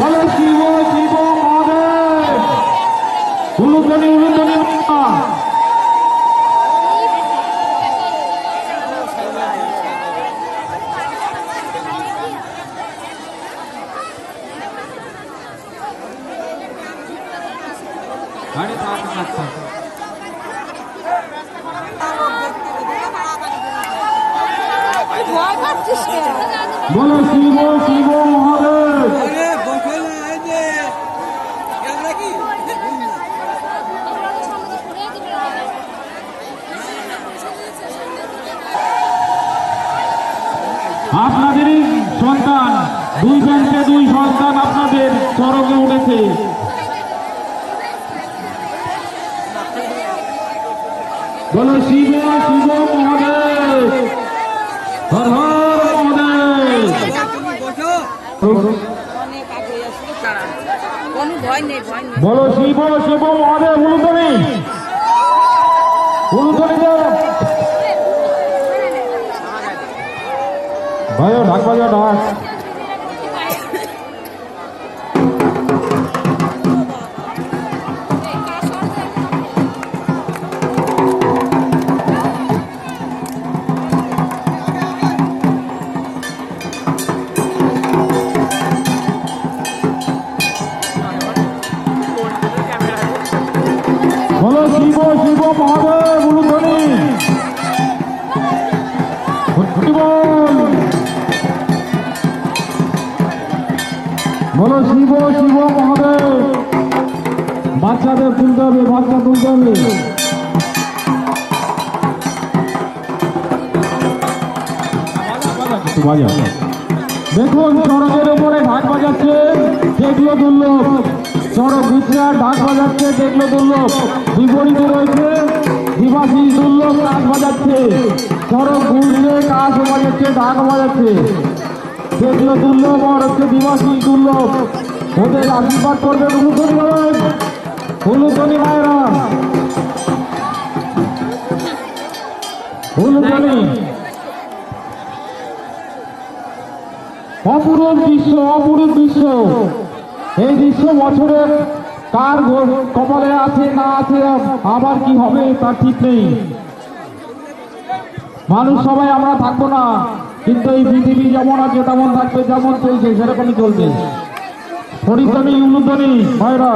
വളർച്ചയുമായി ദീപമാണ് ഉള്ളുപണി আপনাদেরই সন্তান, দুই ব্যাংকে দুই সন্তান আপনাদের চরকে উঠেছে। বলো, শিব শিব মহাদেব। হর হর শিব শিব মহাদেব, উলুধ্বনি। দাও ভাই ঢাক বাজা ঢাক বলো শিব শিব মহাদেব বলো শিব শিব মহাদেব। বাচ্চাদের তুলতে হবে বাচ্চা তুলতে হবে দেখুন চড়কের উপরে ঢাক বাজাচ্ছে, দেখল দুর্লভ। চড়ক বিদ্যার ঢাক বাজাচ্ছে, দেখল দুর্লভ। বিপরীতে রয়েছে দিবাসী দুর্লভ কাজ বাজাচ্ছে। চড়ক ঘুরছে, কাজ বাজাচ্ছে, ঢাক বাজাচ্ছে। দেখল দুর্লভ দিবাসী দুর্লভ ওদের আশীর্বাদ করবেন উলুধনি বলেন উলুধনি মায়েরা। উলুধনি অপূরব দৃশ্য অপূরব দৃশ্য। এই দৃশ্য বছরের কার কপালে আছে, না আছে, আবার কি হবে, তার ঠিক নেই। মানুষ সবাই আমরা থাকব না। কিন্তু এই পৃথিবী যেমন আছে তেমন থাকবে যেমন চলছে সেরকমই চলবে। পরিশ্রমী উন্নতনী ভাইরা।